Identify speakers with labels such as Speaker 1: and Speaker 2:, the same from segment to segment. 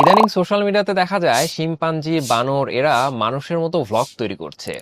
Speaker 1: ইদানিং সোশ্যাল মিডিয়াতে দেখা যায় শিম্পাঞ্জি, বানর এরা মানুষের মতো ভ্লগ তৈরি করছে।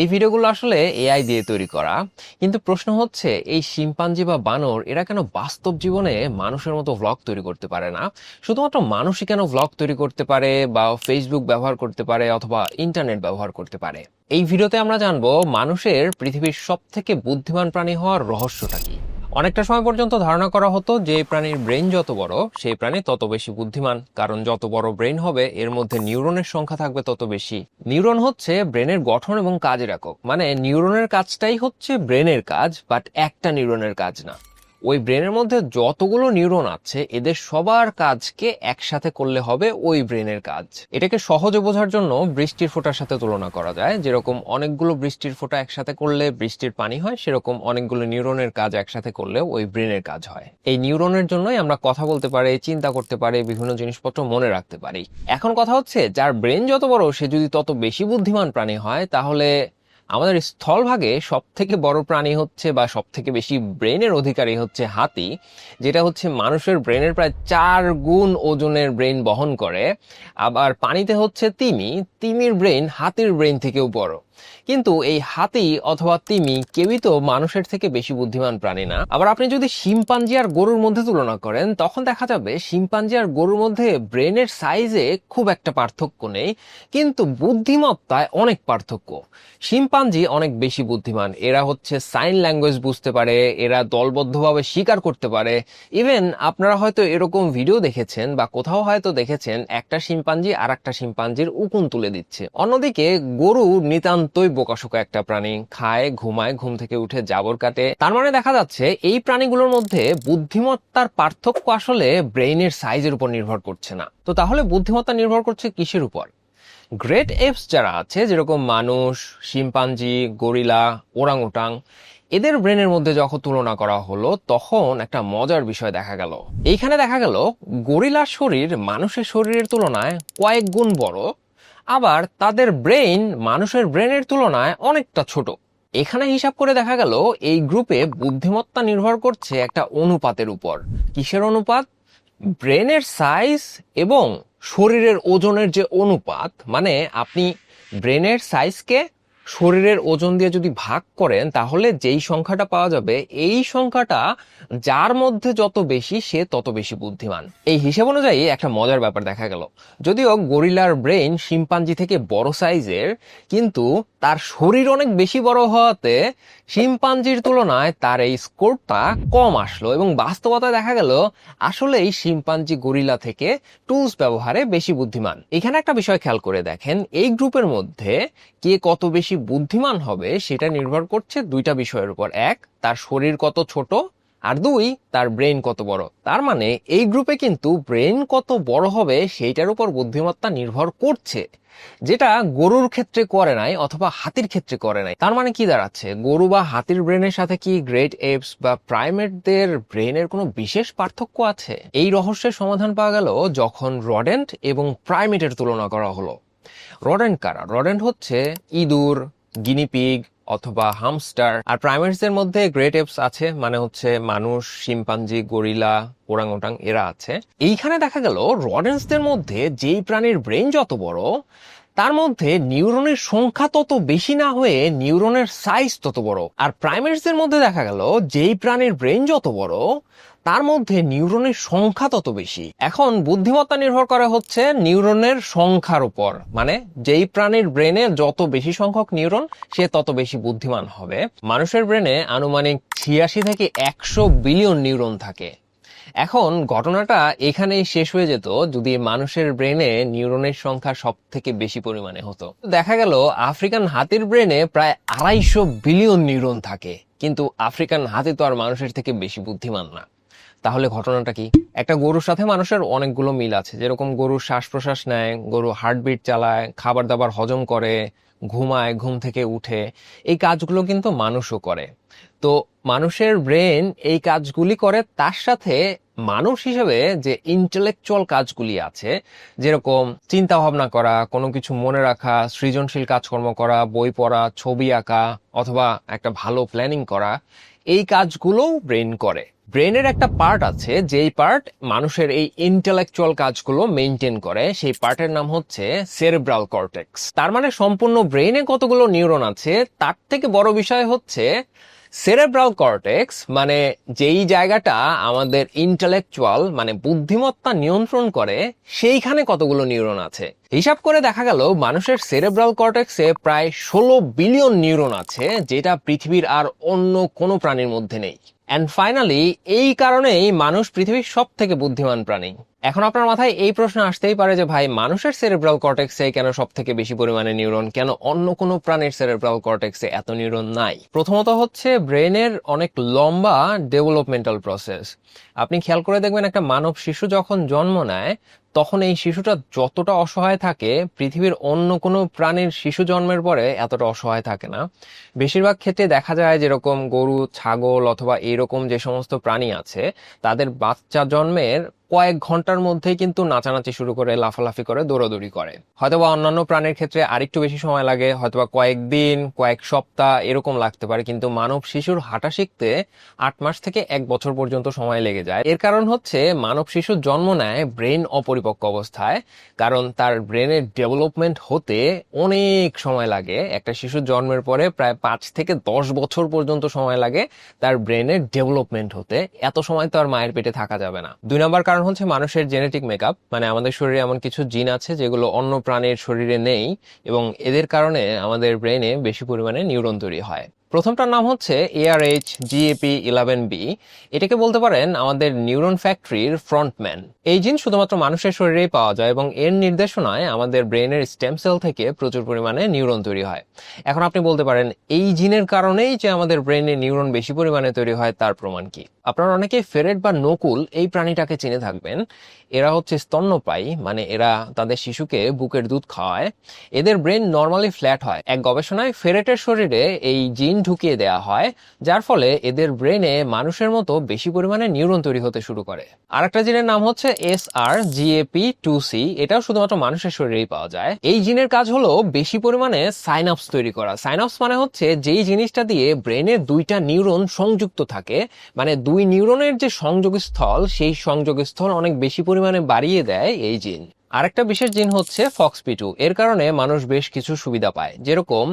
Speaker 1: এই ভিডিওগুলো আসলে এআই দিয়ে তৈরি করা। কিন্তু প্রশ্ন হচ্ছে, এই শিম্পাঞ্জি বা বানর এরা কেন বাস্তব জীবনে মানুষের মতো ভ্লগ তৈরি করতে পারে না? শুধুমাত্র মানুষই কেন ভ্লগ তৈরি করতে পারে বা ফেসবুক ব্যবহার করতে পারে অথবা ইন্টারনেট ব্যবহার করতে পারে? এই ভিডিওতে আমরা জানব, মানুষের পৃথিবীর সব থেকে বুদ্ধিমান প্রাণী হওয়ার রহস্যটা কি? অনেকটা সময় পর্যন্ত ধারণা করা হতো যে প্রাণীর ব্রেন যত বড়, সেই প্রাণী তত বেশি বুদ্ধিমান। কারণ যত বড় ব্রেন হবে, এর মধ্যে নিউরনের সংখ্যা থাকবে তত বেশি। নিউরন হচ্ছে ব্রেনের গঠন এবং কাজের একক। মানে নিউরনের কাজটাই হচ্ছে ব্রেনের কাজ, বাট একটা নিউরনের কাজ না। ওই ব্রেনের মধ্যে যতগুলো নিউরন আছে, এদের সবার কাজকে একসাথে করলে হবে ওই ব্রেনের কাজ। এটাকে সহজে বোঝার জন্য বৃষ্টির ফোঁটার সাথে তুলনা করা যায়। যেরকম অনেকগুলো বৃষ্টির ফোঁটা একসাথে করলে বৃষ্টির পানি হয়, সেরকম অনেকগুলো নিউরনের কাজ একসাথে করলেও ওই ব্রেনের কাজ হয়। এই নিউরনের জন্যই আমরা কথা বলতে পারি, চিন্তা করতে পারি, বিভিন্ন জিনিসপত্র মনে রাখতে পারি। এখন কথা হচ্ছে, যার ব্রেন যত বড়, সে যদি তত বেশি বুদ্ধিমান প্রাণী হয়, তাহলে আমাদের স্থলভাগে সব থেকে বড় প্রাণী হচ্ছে বা সব থেকে বেশি ব্রেনের অধিকারী হচ্ছে হাতি, যেটা হচ্ছে মানুষের ব্রেনের প্রায় চার গুণ ওজনের ব্রেন বহন করে। আবার পানিতে হচ্ছে তিমি, তিমির ব্রেন হাতির ব্রেন থেকেও বড়। কিন্তু এই হাতি অথবা তিমি কেউই তো মানুষের থেকে বেশি বুদ্ধিমান প্রাণী না। আবার আপনি যদি শিম্পাঞ্জি আর গরুর মধ্যে তুলনা করেন, তখন দেখা যাবে শিম্পাঞ্জি আর গরুর মধ্যে ব্রেনের সাইজে খুব একটা পার্থক্য নেই, কিন্তু বুদ্ধিমত্তায় অনেক পার্থক্য। শিম্পাঞ্জি অনেক বেশি বুদ্ধিমান। এরা হচ্ছে সাইন ল্যাঙ্গুয়েজ বুঝতে পারে, এরা দলবদ্ধভাবে স্বীকার করতে পারে। ইভেন আপনারা হয়তো এরকম ভিডিও দেখেছেন বা কোথাও হয়তো দেখেছেন, একটা শিম্পাঞ্জি আর একটা শিম্পাঞ্জির উকুন তুলে দিচ্ছে। অন্যদিকে গরু নিতান্তই বোকাশোকা একটা প্রাণী। খায়, ঘুমায়, ঘুম থেকে উঠে জাবর কাটে। তার মানে দেখা যাচ্ছে, এই প্রাণীগুলোর মধ্যে বুদ্ধিমত্তার পার্থক্য আসলে ব্রেইনের সাইজের উপর নির্ভর করছে না। তো তাহলে বুদ্ধিমত্তা নির্ভর করছে কিসের উপর? গ্রেট এপস যারা আছে, যেরকম মানুষ, শিম্পাঞ্জি, গরিলা ওরাং ওটাং এদের ব্রেনের মধ্যে যখন তুলনা করা হলো, তখন একটা মজার বিষয় দেখা গেল। এইখানে দেখা গেল, গরিলার শরীর মানুষের শরীরের তুলনায় কয়েক গুণ বড় আবার তাদের ব্রেইন মানুষের ব্রেনের তুলনায় অনেকটা ছোট। এখানে হিসাব করে দেখা গেল, এই গ্রুপে বুদ্ধিমত্তা নির্ভর করছে একটা অনুপাতের উপর। কিসের অনুপাত? ব্রেনের সাইজ এবং শরীরের ওজনের যে অনুপাত মানে আপনি ব্রেনের সাইজকে শরীরের ওজন দিয়ে যদি ভাগ করেন, তাহলে যেই সংখ্যাটা পাওয়া যাবে, এই সংখ্যাটা যার মধ্যে যত বেশি, সে তত বেশি বুদ্ধিমান। এই হিসেব অনুযায়ী একটা মজার ব্যাপার দেখা গেল। যদিও গরিলার ব্রেন শিম্পাঞ্জি থেকে বড় সাইজের, কিন্তু তার শরীর অনেক বেশি বড় হওয়াতে শিম্পাঞ্জির তুলনায় তার এই স্কোরটা কম আসলো এবং বাস্তবতা দেখা গেল, আসলেই শিম্পাঞ্জি গরিলা থেকে টুলস ব্যবহারে বেশি বুদ্ধিমান। এখানে একটা বিষয় খেয়াল করে দেখেন, এই গ্রুপের মধ্যে কে কত বেশি বুদ্ধিমান হবে, সেটা নির্ভর করছে দুইটা বিষয়ের উপর। এক, তার শরীর কত ছোট, আর দুই, তার ব্রেন কত বড়। তার মানে এই গ্রুপে কিন্তু ব্রেন কত বড় হবে, সেইটার উপর বুদ্ধিমত্তা নির্ভর করছে, যেটা গরুর ক্ষেত্রে করে নাই অথবা হাতির ক্ষেত্রে করে নাই। তার মানে কি দাঁড়াচ্ছে? গরু বা হাতির ব্রেনের সাথে কি গ্রেট এপস বা প্রাইমেটদের ব্রেনের কোনো বিশেষ পার্থক্য আছে? এই রহস্যের সমাধান পাওয়া গেল যখন রডেন্ট এবং প্রাইমেটের তুলনা করা হলো। রডেন্ট কারা রডেন্ট হচ্ছে ইঁদুর গিনিপিগ অথবা হামস্টার। আর প্রাইমেটসদের মধ্যে গ্রেট এপস আছে মানে হচ্ছে মানুষ, শিম্পাঞ্জি, গরিলা ওরাং ওটাং এরা আছে। এইখানে দেখা গেল রডেন্সদের মধ্যে যেই প্রাণীর ব্রেন যত বড়, তার মধ্যে নিউরনের সংখ্যা তত বেশি না হয়ে নিউরনের সাইজ তত বড়। আর প্রাইমেটসদের মধ্যে দেখা গেল যেই প্রাণীর ব্রেন যত বড় তার মধ্যে নিউরনের সংখ্যা তত বেশি। এখন বুদ্ধিমত্তা নির্ভর করা হচ্ছে নিউরনের সংখ্যার উপর। মানে যেই প্রাণীর ব্রেনে যত বেশি সংখ্যক নিউরন, সে তত বেশি বুদ্ধিমান হবে। মানুষের ব্রেনে আনুমানিক ছিয়াশি থেকে একশো বিলিয়ন নিউরন থাকে। এখন ঘটনাটা এখানেই শেষ হয়ে যেত, যদি মানুষের ব্রেনে নিউরনের সংখ্যা সব থেকে বেশি পরিমাণে হতো। দেখা গেল, আফ্রিকান হাতির ব্রেনে প্রায় আড়াইশো বিলিয়ন নিউরন থাকে। কিন্তু আফ্রিকান হাতি তো আর মানুষের থেকে বেশি বুদ্ধিমান না। তাহলে ঘটনাটা কি? একটা গরুর সাথে মানুষের অনেকগুলো মিল আছে। যেরকম গরুর শ্বাস প্রশ্বাস নেয়, গরু হার্টবিট চালায় খাবার দাবার হজম করে, ঘুমায়, ঘুম থেকে উঠে। এই কাজগুলো কিন্তু মানুষও করে। তো মানুষের ব্রেন এই কাজগুলি করে, তার সাথে মানুষ হিসেবে যে ইন্টেলেকচুয়াল কাজগুলি আছে, যেরকম চিন্তা ভাবনা করা, কোনো কিছু মনে রাখা, সৃজনশীল কাজকর্ম করা, বই পড়া, ছবি আঁকা, অথবা একটা ভালো প্ল্যানিং করা, এই কাজগুলোও ব্রেন করে। ব্রেনের একটা পার্ট আছে, যেই পার্ট মানুষের এই ইন্টেলেকচুয়াল কাজগুলো মেনটেন করে, সেই পার্টের নাম হচ্ছে সেরেব্রাল কর্টেক্স। তার মানে সম্পূর্ণ ব্রেনে কতগুলো নিউরন আছে, তার থেকে বড় বিষয় হচ্ছে সেরেব্রাল কর্টেক্স মানে যেই জায়গাটা আমাদের ইন্টেলেকচুয়াল মানে বুদ্ধিমত্তা নিয়ন্ত্রণ করে, সেইখানে কতগুলো নিউরন আছে? হিসাব করে দেখা গেল, মানুষের সেরেব্রাল কর্টেক্সে প্রায় ষোলো বিলিয়ন নিউরন আছে, যেটা পৃথিবীর আর অন্য কোনো প্রাণীর মধ্যে নেই। অ্যান্ড ফাইনালি এই কারণেই মানুষ পৃথিবীর সব থেকে বুদ্ধিমান প্রাণী। এখন আপনার মাথায় এই প্রশ্ন আসতেই পারে যে, ভাই, মানুষের সেরেব্রাল কর্টেক্সে কেন সব থেকে বেশি পরিমাণে নিউরন কেন অন্য কোনো প্রাণীর সেরেব্রাল কর্টেক্সে এত নিউরন নাই? প্রথমত হচ্ছে ব্রেনের অনেক লম্বা ডেভেলপমেন্টাল প্রসেস আপনি খেয়াল করে দেখবেন, একটা মানব শিশু যখন জন্ম নেয়, তখন এই শিশুটা যতটা অসহায় থাকে, পৃথিবীর অন্য কোনো প্রাণীর শিশু জন্মের পরে এতটা অসহায় থাকে না। বেশিরভাগ ক্ষেত্রে দেখা যায় যেরকম গরু, ছাগল অথবা এরকম যে সমস্ত প্রাণী আছে, তাদের বাচ্চা জন্মের কয়েক ঘণ্টার মধ্যেই কিন্তু নাচানাচি শুরু করে, লাফালাফি করে, দৌড়াদৌড়ি করে। হয়তোবা অন্যান্য প্রাণীর ক্ষেত্রে আরেকটু বেশি সময় লাগে, হয়তোবা কয়েকদিন কয়েক সপ্তাহ এরকম লাগতে পারে, কিন্তু মানব শিশুর হাঁটা শিখতে আট মাস থেকে এক বছর পর্যন্ত সময় লেগে যায়। এর কারণ হচ্ছে মানব শিশু জন্ম নেয় ব্রেন অপরিপক্ক অবস্থায়, কারণ তার ব্রেনের ডেভেলপমেন্ট হতে অনেক সময় লাগে। একটা শিশু জন্মের পরে প্রায় পাঁচ থেকে দশ বছর পর্যন্ত সময় লাগে তার ব্রেনের ডেভেলপমেন্ট হতে। এত সময় তো আর মায়ের পেটে থাকা যাবে না। দুই নম্বর কারণ হচ্ছে মানুষের জেনেটিক মেকআপ মানে আমাদের শরীরে এমন কিছু জিন আছে যেগুলো অন্য প্রাণীর শরীরে নেই এবং এদের কারণে আমাদের ব্রেনে বেশি পরিমাণে নিউরন তৈরি হয়। প্রথমটার নাম হচ্ছে এআরএইচ জিএপি ইলেভেন বি এটাকে বলতে পারেন আমাদের নিউরন ফ্যাক্টরির ফ্রন্টম্যান এই জিন শুধুমাত্র মানুষের শরীরেই পাওয়া যায় এবং এর নির্দেশনায় আমাদের ব্রেনের স্টেম সেল থেকে প্রচুর পরিমাণে নিউরন তৈরি হয়। এখন আপনি বলতে পারেন, এই জিনের কারণেই যে আমাদের ব্রেনে নিউরন বেশি পরিমাণে তৈরি হয়, তার প্রমাণ কি? আপনারা অনেকে ফেরেট বা নকুল এই প্রাণীটাকে চিনে থাকবেন। এরা হচ্ছে স্তন্যপায়ী মানে এরা তাদের শিশুকে বুকের দুধ খাওয়ায়। এদের ব্রেন নর্মালি ফ্ল্যাট হয়। এক গবেষণায় ফেরেটের শরীরে এই জিন ঢুকিয়ে দেওয়া হয়, যার ফলে এদের ব্রেনে মানুষের মতো বেশি পরিমাণে নিউরন তৈরি হতে শুরু করে। আরেকটা জিনের নাম হচ্ছে S R GAP two C এটাও শুধুমাত্র মানুষের শরীরেই পাওয়া যায়। এই জিনের কাজ হলো বেশি পরিমাণে সাইনাপস তৈরি করা। সাইনাপস মানে হচ্ছে যেই জিনিসটা দিয়ে ব্রেনে দুইটা নিউরন সংযুক্ত থাকে। মানে দুই নিউরনের যে সংযোগস্থল, সেই সংযোগস্থল অনেক বেশি পরিমাণে বাড়িয়ে দেয় এই জিন। আরেকটা বিশেষ জিন হচ্ছে ফক্সপিটু এর কারণে মানুষ বেশ কিছু সুবিধা পায়। যেরকম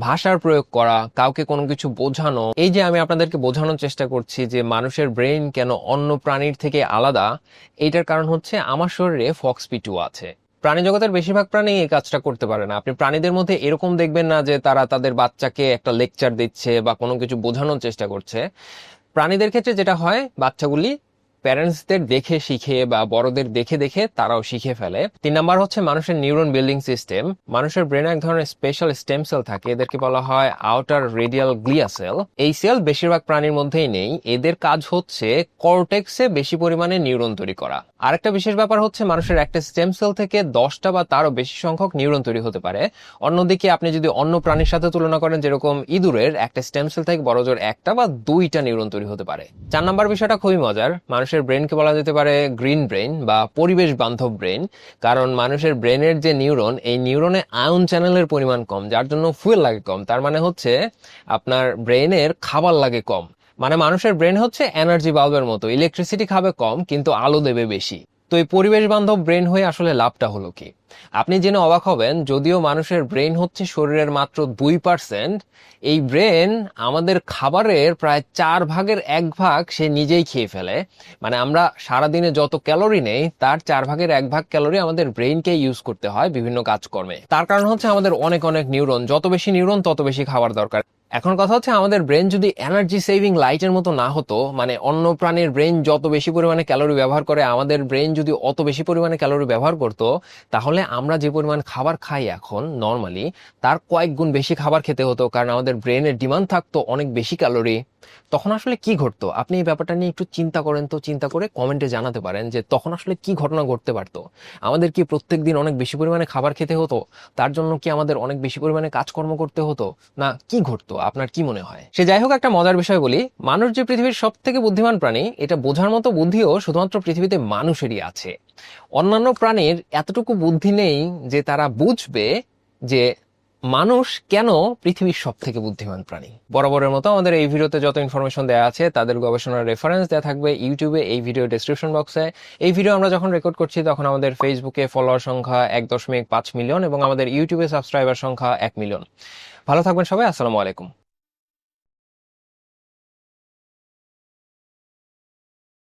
Speaker 1: ভাষার প্রয়োগ করা, কাউকে কোনো কিছু বোঝানো। এই যে আমি আপনাদেরকে বোঝানোর চেষ্টা করছি যে মানুষের ব্রেন কেন অন্য প্রাণীর থেকে আলাদা, এইটার কারণ হচ্ছে আমার শরীরে ফক্সপিটু আছে। প্রাণী জগতের বেশিরভাগ প্রাণী এই কাজটা করতে পারে না। আপনি প্রাণীদের মধ্যে এরকম দেখবেন না যে তারা তাদের বাচ্চাকে একটা লেকচার দিচ্ছে বা কোনো কিছু বোঝানোর চেষ্টা করছে। প্রাণীদের ক্ষেত্রে যেটা হয়, বাচ্চাগুলি প্যারেন্টসদের দেখে শিখে বা বড়দের দেখে দেখে তারাও শিখে ফেলে। তিন নাম্বার হচ্ছে মানুষের নিউরন বিল্ডিং সিস্টেম মানুষের ব্রেনে এক ধরনের স্পেশাল স্টেম সেল থাকে, এদেরকে বলা হয় আউটার রেডিয়াল গ্লিয়া সেল এই সেল বেশিরভাগ প্রাণীর মধ্যেই নেই, এদের কাজ হচ্ছে কর্টেক্সে বেশি পরিমাণে নিউরন তৈরি করা। আরেকটা বিশেষ ব্যাপার হচ্ছে মানুষের একটা স্টেম সেল থেকে দশটা বা তারও বেশি সংখ্যক নিউরন তৈরি হতে পারে। অন্যদিকে আপনি যদি অন্য প্রাণীর সাথে তুলনা করেন, যেরকম ইঁদুরের, একটা স্টেম সেল থেকে বড় জোর একটা বা দুইটা নিউরন তৈরি হতে পারে। চার নাম্বার বিষয়টা খুবই মজার। মানুষের ব্রেনকে বলা যেতে পারে গ্রিন ব্রেন বা পরিবেশ বান্ধব ব্রেন কারণ মানুষের ব্রেনের যে নিউরন এই নিউরনে আয়ন চ্যানেলের পরিমাণ কম, যার জন্য ফুয়েল লাগে কম। তার মানে হচ্ছে আপনার ব্রেনের খাবার লাগে কম। মানে মানুষের ব্রেন হচ্ছে এনার্জি বাল্বের মতো ইলেকট্রিসিটি খাবে কম, কিন্তু আলো দেবে বেশি। তো এই পরিবেশ বান্ধব ব্রেন হয়ে আসলে লাভটা হলো কি? আপনি জেনে অবাক হবেন, যদিও মানুষের ব্রেন হচ্ছে শরীরের মাত্র দুই পার্সেন্ট এই ব্রেন আমাদের খাবারের প্রায় চার ভাগের এক ভাগ সে নিজেই খেয়ে ফেলে। মানে আমরা সারাদিনে যত ক্যালোরি নেই, তার চার ভাগের এক ভাগ ক্যালোরি আমাদের ব্রেনকে ইউজ করতে হয় বিভিন্ন কাজকর্মে। তার কারণ হচ্ছে আমাদের অনেক অনেক নিউরন, যত বেশি নিউরন, তত বেশি খাবার দরকার। এখন কথা হচ্ছে আমাদের ব্রেন যদি এনার্জি সেভিং লাইটের মতো না হতো মানে অন্য প্রাণীর ব্রেন যত বেশি পরিমাণে ক্যালোরি ব্যবহার করে, আমাদের ব্রেন যদি অত বেশি পরিমাণে ক্যালোরি ব্যবহার করতো, তাহলে আমরা যে পরিমাণ খাবার খাই এখন নর্মালি তার কয়েক গুণ বেশি খাবার খেতে হতো, কারণ আমাদের ব্রেনের ডিমান্ড থাকতো অনেক বেশি ক্যালোরি তখন আসলে কি ঘটতো? আপনি এই ব্যাপারটা নিয়ে একটু চিন্তা করেন তো, চিন্তা করে কমেন্টে জানাতে পারেন যে তখন আসলে কি ঘটনা ঘটতে পারতো? আমাদের কি প্রত্যেক দিন অনেক বেশি পরিমাণে খাবার খেতে হতো? তার জন্য কি আমাদের অনেক বেশি পরিমাণে কাজকর্ম করতে হতো? না, কি ঘটতো? আপনার কি মনে হয়? সে যাই হোক, একটা মজার বিষয় বলি। মানুষ যে পৃথিবীর সব থেকে বুদ্ধিমান প্রাণী, এটা বোঝার মতো বুদ্ধিও শুধুমাত্র পৃথিবীতে মানুষেরই আছে। অন্যান্য প্রাণীর এতটুকু বুদ্ধি নেই যে তারা বুঝবে যে মানুষ কেন পৃথিবীর সব থেকে বুদ্ধিমান প্রাণী। বরাবরের মতো আমাদের এই ভিডিওতে যত ইনফরমেশন দেওয়া আছে, তাদের গবেষণার রেফারেন্স দেওয়া থাকবে ইউটিউবে এই ভিডিও ডেসক্রিপশন বক্সে এই ভিডিও আমরা যখন রেকর্ড করছি, তখন আমাদের ফেসবুকে ফলোয়ার সংখ্যা এক দশমিক পাঁচ মিলিয়ন এবং আমাদের ইউটিউবে সাবস্ক্রাইবার সংখ্যা এক মিলিয়ন ভালো থাকবেন সবাই, আসসালামু আলাইকুম।